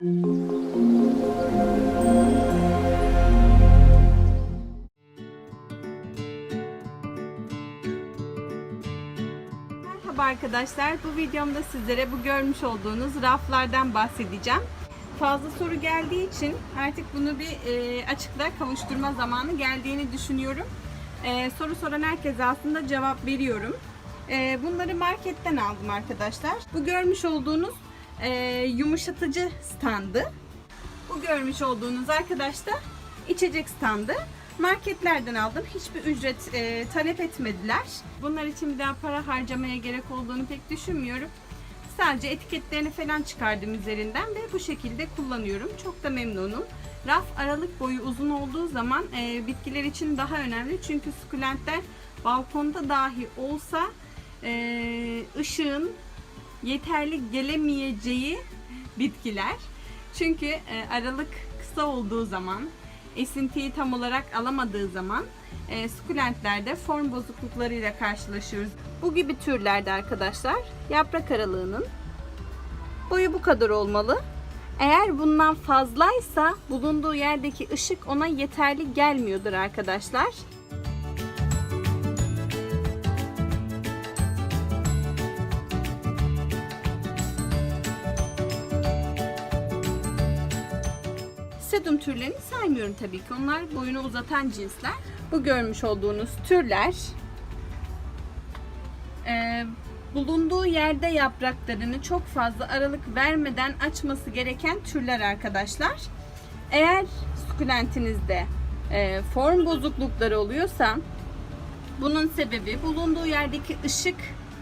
Merhaba arkadaşlar. Bu videomda sizlere bu görmüş olduğunuz raflardan bahsedeceğim. Fazla soru geldiği için artık bunu bir e, açıklığa kavuşturma zamanı geldiğini düşünüyorum. E, soru soran herkese aslında cevap veriyorum. E, bunları marketten aldım arkadaşlar. Bu görmüş olduğunuz e, yumuşatıcı standı. Bu görmüş olduğunuz arkadaş da içecek standı. Marketlerden aldım. Hiçbir ücret e, talep etmediler. Bunlar için bir daha para harcamaya gerek olduğunu pek düşünmüyorum. Sadece etiketlerini falan çıkardım üzerinden ve bu şekilde kullanıyorum. Çok da memnunum. Raf aralık boyu uzun olduğu zaman e, bitkiler için daha önemli. Çünkü sukulentler balkonda dahi olsa e, ışığın yeterli gelemeyeceği bitkiler. Çünkü e, aralık kısa olduğu zaman, esintiyi tam olarak alamadığı zaman e, sukulentlerde form bozukluklarıyla karşılaşıyoruz. Bu gibi türlerde arkadaşlar yaprak aralığının boyu bu kadar olmalı. Eğer bundan fazlaysa bulunduğu yerdeki ışık ona yeterli gelmiyordur arkadaşlar. Sedum türlerini saymıyorum tabii ki. Onlar boyunu uzatan cinsler. Bu görmüş olduğunuz türler e, bulunduğu yerde yapraklarını çok fazla aralık vermeden açması gereken türler arkadaşlar. Eğer sukulentinizde e, form bozuklukları oluyorsa bunun sebebi bulunduğu yerdeki ışık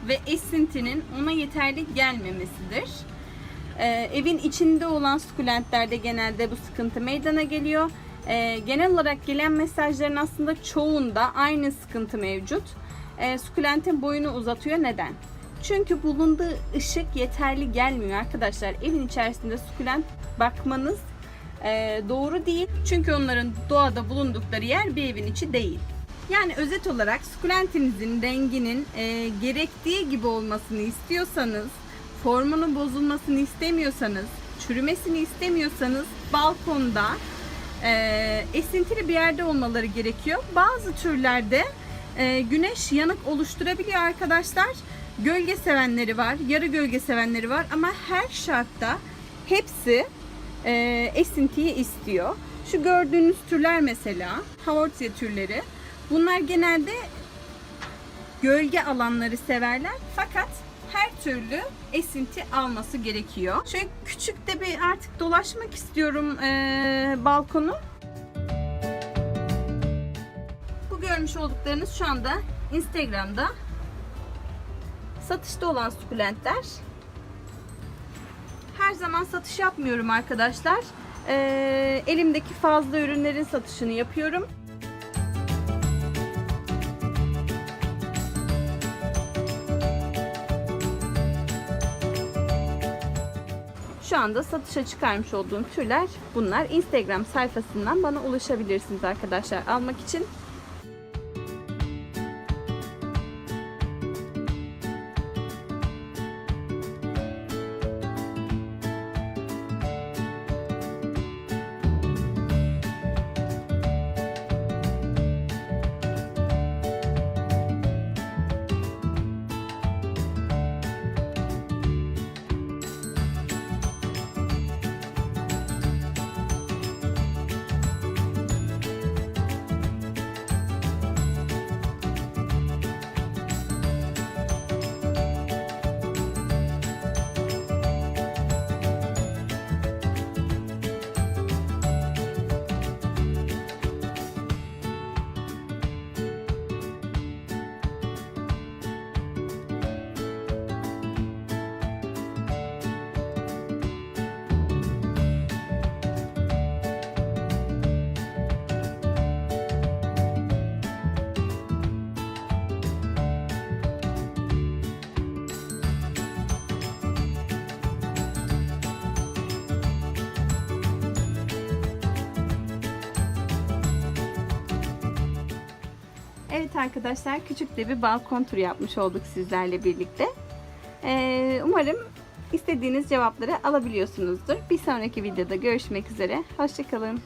ve esintinin ona yeterli gelmemesidir. Ee, evin içinde olan sukulentlerde genelde bu sıkıntı meydana geliyor. Ee, genel olarak gelen mesajların aslında çoğunda aynı sıkıntı mevcut. Ee, sukulentin boyunu uzatıyor. Neden? Çünkü bulunduğu ışık yeterli gelmiyor arkadaşlar. Evin içerisinde sukulent bakmanız e, doğru değil. Çünkü onların doğada bulundukları yer bir evin içi değil. Yani özet olarak sukulentinizin renginin e, gerektiği gibi olmasını istiyorsanız, formunun bozulmasını istemiyorsanız, çürümesini istemiyorsanız balkonda e, esintili bir yerde olmaları gerekiyor. Bazı türlerde e, güneş yanık oluşturabiliyor arkadaşlar. Gölge sevenleri var, yarı gölge sevenleri var ama her şartta hepsi e, esintiyi istiyor. Şu gördüğünüz türler mesela Haworthia türleri. Bunlar genelde gölge alanları severler fakat türlü esinti alması gerekiyor. Şöyle küçük de bir artık dolaşmak istiyorum eee, balkonu. Bu görmüş olduklarınız şu anda Instagram'da satışta olan sukulentler. Her zaman satış yapmıyorum arkadaşlar. Eee, elimdeki fazla ürünlerin satışını yapıyorum. Şu anda satışa çıkarmış olduğum türler bunlar. Instagram sayfasından bana ulaşabilirsiniz arkadaşlar almak için. Arkadaşlar küçük de bir balkon turu yapmış olduk sizlerle birlikte. Ee, umarım istediğiniz cevapları alabiliyorsunuzdur. Bir sonraki videoda görüşmek üzere. Hoşçakalın.